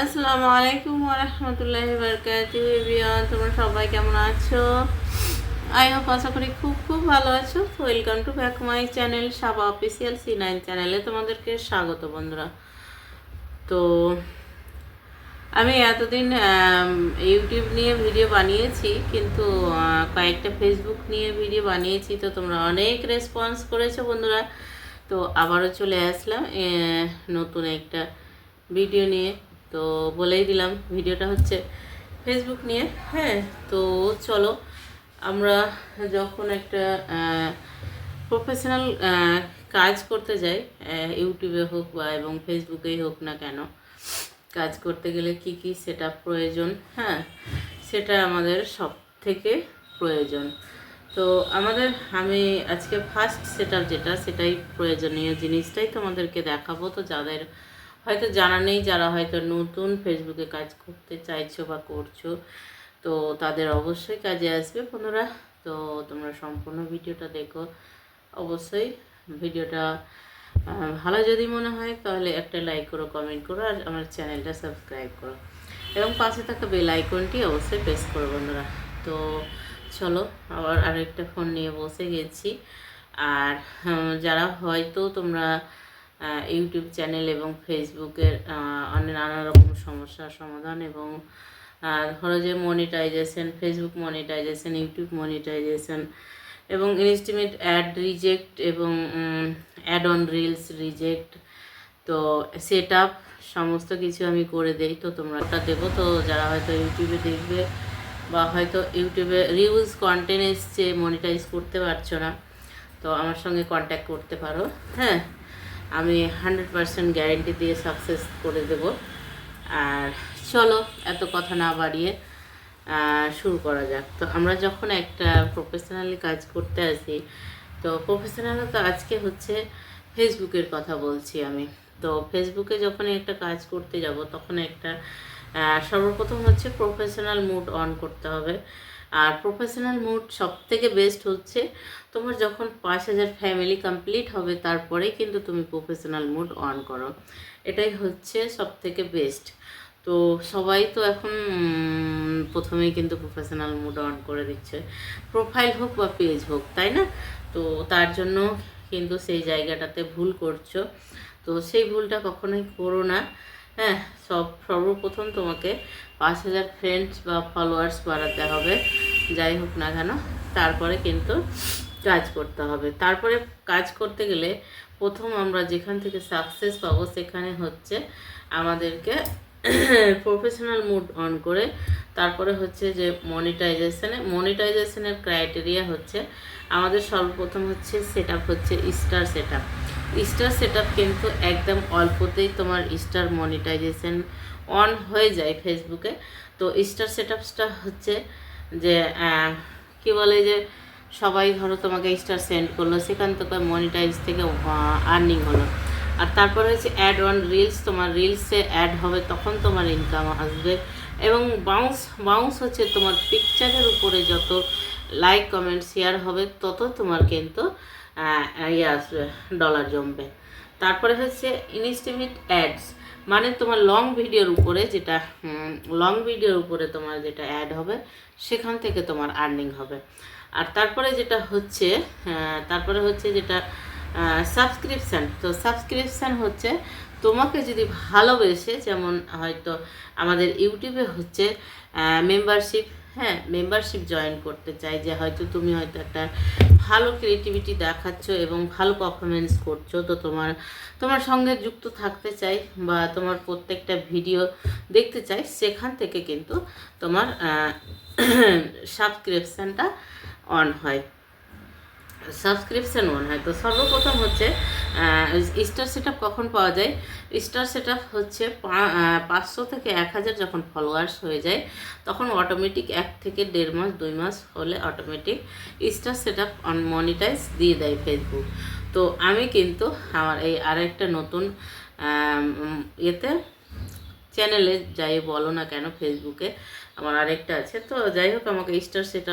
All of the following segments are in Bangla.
আসসালামু আলাইকুম রহমতুল্লাহ বরকাত তোমরা সবাই কেমন আছো? আই হোপ আশা করি খুব খুব ভালো আছো। Welcome to back my channel Saba official C nine চ্যানেলে তোমাদেরকে স্বাগত বন্ধুরা। তো, আমি এতদিন ইউটিউব নিয়ে ভিডিও বানিয়েছি, কিন্তু কয়েকটা ফেসবুক নিয়ে ভিডিও বানিয়েছি, তো তোমরা অনেক রেসপন্স করেছ বন্ধুরা। তো আবারও চলে আসলাম নতুন একটা ভিডিও নিয়ে। তো বলেই দিলাম, ভিডিওটা হচ্ছে ফেসবুক নিয়ে। হ্যাঁ তো চলো, আমরা যখন একটা প্রফেশনাল কাজ করতে যাই ইউটিউবে হোক বা এবং ফেসবুকেই হোক না কেন, কাজ করতে গেলে কি কি সেটা প্রয়োজন? হ্যাঁ সেটা আমাদের সব থেকে প্রয়োজন। তো আমাদের, আমি আজকে ফার্স্ট সেটা যেটা, সেটাই প্রয়োজনীয় জিনিসটাই তোমাদেরকে দেখাবো। তো যাদের হয়তো জানা নেই যারা হয়তো নতুন ফেসবুকে কাজ করতে চাইছো বা করছ, তো তাদের অবশ্যই কাজে আসবে বন্ধুরা। তো তোমরা সম্পূর্ণ ভিডিওটা দেখো। অবশ্যই ভিডিওটা ভালো যদি মনে হয় তাহলে একটা লাইক করো কমেন্ট করো, আর আমার চ্যানেলটা সাবস্ক্রাইব করো। এবং পাশে থাকা বেল আইকনটি অবশ্যই প্রেস করো বন্ধুরা। তো চলো, আবার আরেকটা ফোন নিয়ে বসে গেছি। আর যারা হয়তো তোমরা ইউটিউব চ্যানেল এবং ফেসবুকের নানা রকম সমস্যার সমাধান এবং ধরো যে monetization Facebook monetization YouTube monetization এবং ইনস্টিমেট অ্যাড রিজেক্ট এবং অ্যাড অন রিলস রিজেক্ট তো সেট আপ সমস্ত কিছু আমি করে দেই, তো তোমরা ওটা দেবো। তো যারা হয়তো ইউটিউবে দেখবে বা হয়তো ইউটিউবে রিউজ কন্টেন্ট এসছে মনিটাইজ করতে পারছ না, তো আমার সঙ্গে কন্ট্যাক্ট করতে পারো। হ্যাঁ? আমি হান্ড্রেড পারসেন্ট গ্যারেন্টি দিয়ে সাকসেস করে দেব। আর চলো, এত কথা না বাড়িয়ে শুরু করা যাক। তো আমরা যখন একটা প্রফেশনালি কাজ করতে আসি, তো প্রফেশনাল তো আজকে হচ্ছে ফেসবুকের কথা বলছি আমি। তো ফেসবুকে যখন একটা কাজ করতে যাব তখন একটা সর্বপ্রথম হচ্ছে প্রফেশনাল মুড অন করতে হবে। আর প্রফেশনাল মুড সব থেকে বেস্ট হচ্ছে তোমার যখন পাঁচ হাজার ফ্যামিলি কমপ্লিট হবে তারপরে কিন্তু তুমি প্রফেশনাল মুড অন করো। এটাই হচ্ছে সব থেকে বেস্ট তো সবাই তো এখন প্রথমেই কিন্তু প্রফেশনাল মুড অন করে দিচ্ছে। প্রোফাইল হোক বা পেজ হোক, তাই না? তো তার জন্য কিন্তু সেই জায়গাটাতে ভুল করছ। তো সেই ভুলটা কখনোই করো না। হ্যাঁ সব, সর্বপ্রথম তোমাকে পাঁচ হাজার ফ্রেন্ডস বা ফলোয়ার্স বাড়াতে হবে, যাই হোক না কেন। তারপরে কিন্তু কাজ করতে হবে। তারপরে কাজ করতে গেলে প্রথম আমরা যেখান থেকে সাকসেস পাবো সেখানে হচ্ছে আমাদেরকে প্রফেশনাল মুড অন করে, তারপরে হচ্ছে যে মনিটাইজেশনে মনিটাইজেশনের ক্রাইটেরিয়া হচ্ছে আমাদের সর্বপ্রথম হচ্ছে সেট হচ্ছে স্টার সেট স্টার সেট কিন্তু একদম অল্পতেই তোমার স্টার মনিটাইজেশন অন হয়ে যায় ফেসবুকে তো স্টার সেট হচ্ছে যে কি বলে যে, সবাই ধরো তোমাকে স্টার সেন্ড করল, সেখান থেকে মনিটাইজ থেকে আর্নিং হলো। আর তারপরে হচ্ছে অ্যাড অন রিলস তোমার রিলসে অ্যাড হবে, তখন তোমার ইনকাম আসবে। এবং বাউন্স বাউন্স হচ্ছে তোমার পিকচারের উপরে যত লাইক কমেন্ট শেয়ার হবে, তত তোমার কিন্তু ইয়ে আসবে ডলার জমবে। তারপরে হচ্ছে ইনস্টিমেট অ্যাডস মানে তোমার লং ভিডিওর উপরে যেটা লং ভিডিওর উপরে তোমার যেটা অ্যাড হবে, সেখান থেকে তোমার আর্নিং হবে। আর তারপরে যেটা হচ্ছে তারপরে হচ্ছে যেটা সাবস্ক্রিপশান তো সাবস্ক্রিপশান হচ্ছে তোমাকে যদি ভালোবেসে, যেমন হয়তো আমাদের ইউটিউবে হচ্ছে মেম্বারশিপ হ্যাঁ মেম্বারশিপ জয়েন করতে চাই, যে হয়তো তুমি হয়তো একটা ভালো ক্রিয়েটিভিটি দেখাচ্ছ এবং ভালো পারফরমেন্স করছ, তো তোমার তোমার সঙ্গে যুক্ত থাকতে চাই বা তোমার প্রত্যেকটা ভিডিও দেখতে চাই, সেখান থেকে কিন্তু তোমার সাবস্ক্রিপশানটা অন হয়। সাবস্ক্রিপশান অন হয়। তো সর্বপ্রথম হচ্ছে স্টার সেট কখন পাওয়া যায়? স্টার সেট হচ্ছে পাঁচশো থেকে এক হাজার যখন ফলোয়ার্স হয়ে যায়, তখন অটোমেটিক এক থেকে দেড় মাস, দুই মাস হলে automatic star set on monetize দিয়ে দেয় ফেসবুক তো আমি কিন্তু আমার এই আরেকটা নতুন ইয়েতে চ্যানেলে যাই বলো না কেন ফেসবুকে আমার আরেকটা আছে। তো যাই হোক, আমাকে স্টার সেট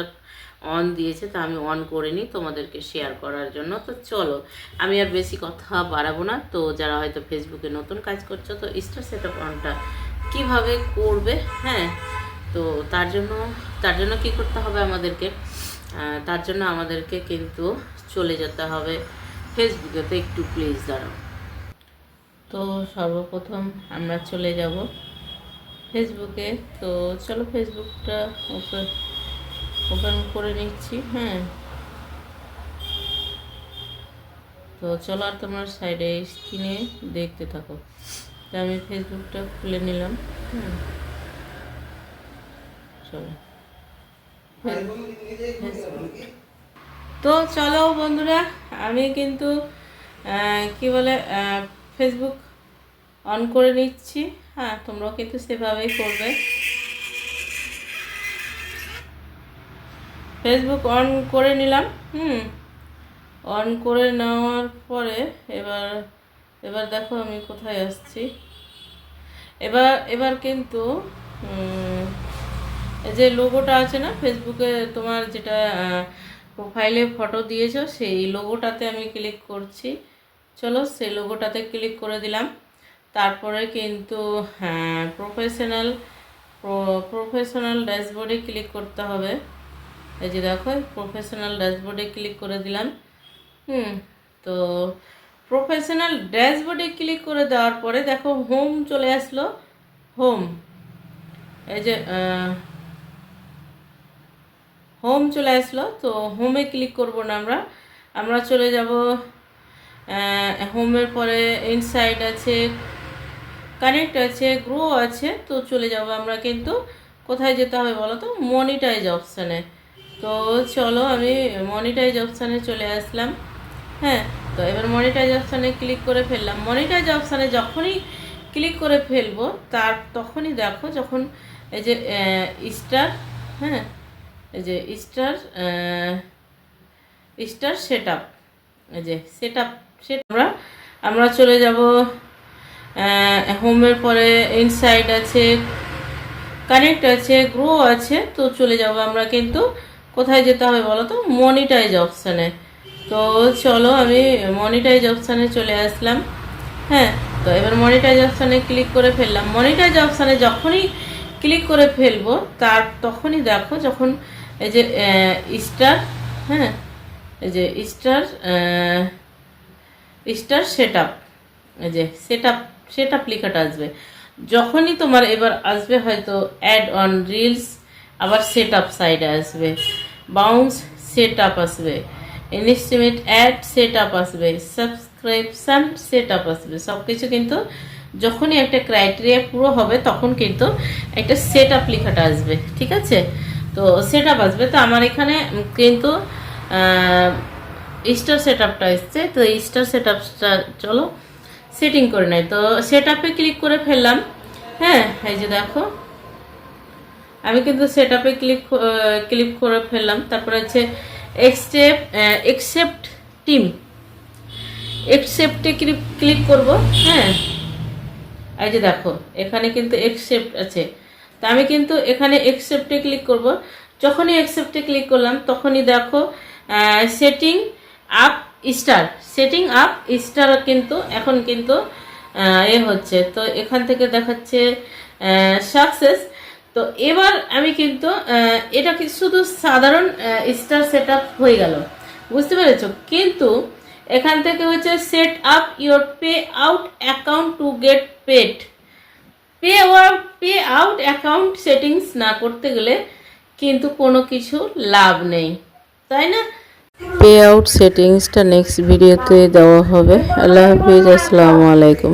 অন দিয়েছে, তা আমি অন করে নিই তোমাদেরকে শেয়ার করার জন্য। তো চলো, আমি আর বেশি কথা বাড়াবো না। তো যারা হয়তো ফেসবুকে নতুন কাজ করছ, তো স্টার সেট আপ অনটা কীভাবে করবে? হ্যাঁ তো তার জন্য তার জন্য কি করতে হবে আমাদেরকে? তার জন্য আমাদেরকে কিন্তু চলে যেতে হবে ফেসবুকে তো একটু প্লিজ দাঁড়াও। তো সর্বপ্রথম আমরা চলে যাব ফেসবুকে তো চলো ফেসবুকটা ওপেন ওপেন করে নিচ্ছি হ্যাঁ। তো চলো আর তোমার সাইডে স্ক্রিনে দেখতে থাকো। তো আমি ফেসবুকটা খুলে নিলাম হুম চলো। তো চলো বন্ধুরা, আমি কিন্তু কি বলে ফেসবুক অন করে নিচ্ছি হ্যাঁ তোমরাও কিন্তু সেভাবেই করবে। ফেসবুক অন করে নিলাম, হুম। অন করে নেওয়ার পরে এবার এবার দেখো আমি কোথায় আসছি। এবার এবার কিন্তু যে লোগোটা আছে না ফেসবুকে তোমার যেটা প্রোফাইলে ফটো দিয়েছ, সেই লোগোটাতে আমি ক্লিক করছি। চলো সেই লোগোটাতে ক্লিক করে দিলাম। তারপরে কিন্তু হ্যাঁ প্রফেশনাল প্রফেশনাল ড্যাশবোর্ডে ক্লিক করতে হবে। এই যে দেখো প্রফেশনাল ড্যাশবোর্ডে ক্লিক করে দিলাম। হুম, তো প্রফেশনাল ড্যাশবোর্ডে ক্লিক করে দেওয়ার পরে দেখো হোম চলে আসলো। হোম এই যে হোম চলে আসলো। তো হোমে ক্লিক করব না আমরা। আমরা চলে যাব হোমের পরে ইনসাইড আছে কানেক্ট আছে গ্রো আছে। তো চলে যাব আমরা কিন্তু। কোথায় যেতে হবে বলো তো? মনিটাইজ অপশানে তো চলো আমি মনিটাইজ অপশানে চলে আসলাম। হ্যাঁ তো এবার মনিটাইজ অপশানে ক্লিক করে ফেললাম। মনিটাইজ অপশানে যখনই ক্লিক করে ফেলব, তার তখনই দেখো যখন এই যে স্টার হ্যাঁ এই যে স্টার স্টার সেট আপ এই যে সেট আপ সেট আমরা আমরা চলে যাব হোমের পরে ইনসাইড আছে কানেক্ট আছে গ্রো আছে, তো চলে যাব আমরা কিন্তু কোথায় যেতে হবে বলো তো? মনিটাইজ অপশানে তো চলো আমি মনিটাইজ অপশানে চলে আসলাম। হ্যাঁ তো এবার মনিটাইজ অপশানে ক্লিক করে ফেললাম। মনিটাইজ অপশানে যখনই ক্লিক করে ফেলব, তার তখনই দেখো যখন এই যে স্টার হ্যাঁ এই যে স্টার স্টার সেট আপ এই যে সেট আপ সেট আপ লেখাটা আসবে। যখনই তোমার এবার আসবে হয়তো অ্যাড অন রিলস আবার সেট আপ সাইডে আসবে। বাউন্স সেট আপ আসবে ইনস্টিমেট অ্যাড সেট আপ আসবে সাবস্ক্রিপশান সেট আপ আসবে। সব কিছু কিন্তু যখনই একটা ক্রাইটেরিয়া পুরো হবে তখন কিন্তু একটা সেট আপ লেখাটা আসবে, ঠিক আছে? তো সেট আপ আসবে। তো আমার এখানে কিন্তু স্টার সেট আপটা তো স্টার সেট আপটা চলো সেটিং করে নেয়। তো সেট আপে ক্লিক করে ফেললাম। হ্যাঁ এই যে দেখো আমি কিন্তু সেট আপে ক্লিক ক্লিক করে ফেললাম। তারপরে হচ্ছে এক্সেপ এক্সেপ্ট টিম এক্সেপ্টে ক্লিক ক্লিক করব হ্যাঁ? এই যে দেখো, এখানে কিন্তু এক্সেপ্ট আছে। তা আমি কিন্তু এখানে এক্সেপ্টে ক্লিক করব। যখনই এক্সেপ্টে ক্লিক করলাম, তখনই দেখো setting up star setting up star কিন্তু, এখন কিন্তু এ হচ্ছে। তো এখান থেকে দেখাচ্ছে সাকসেস তো এবার আমি কিন্তু এটা কি শুধু সাধারণ স্টার সেট হয়ে গেল। বুঝতে পেরেছ? কিন্তু এখান থেকে হচ্ছে set up your pay out account to get paid pay pay out account settings না করতে গেলে কিন্তু কোনো কিছু লাভ নেই। তাই না? পে আউট সেটিংসটা নেক্সট ভিডিওতে দেওয়া হবে। আল্লাহ হাফিজ, আসসালামু আলাইকুম।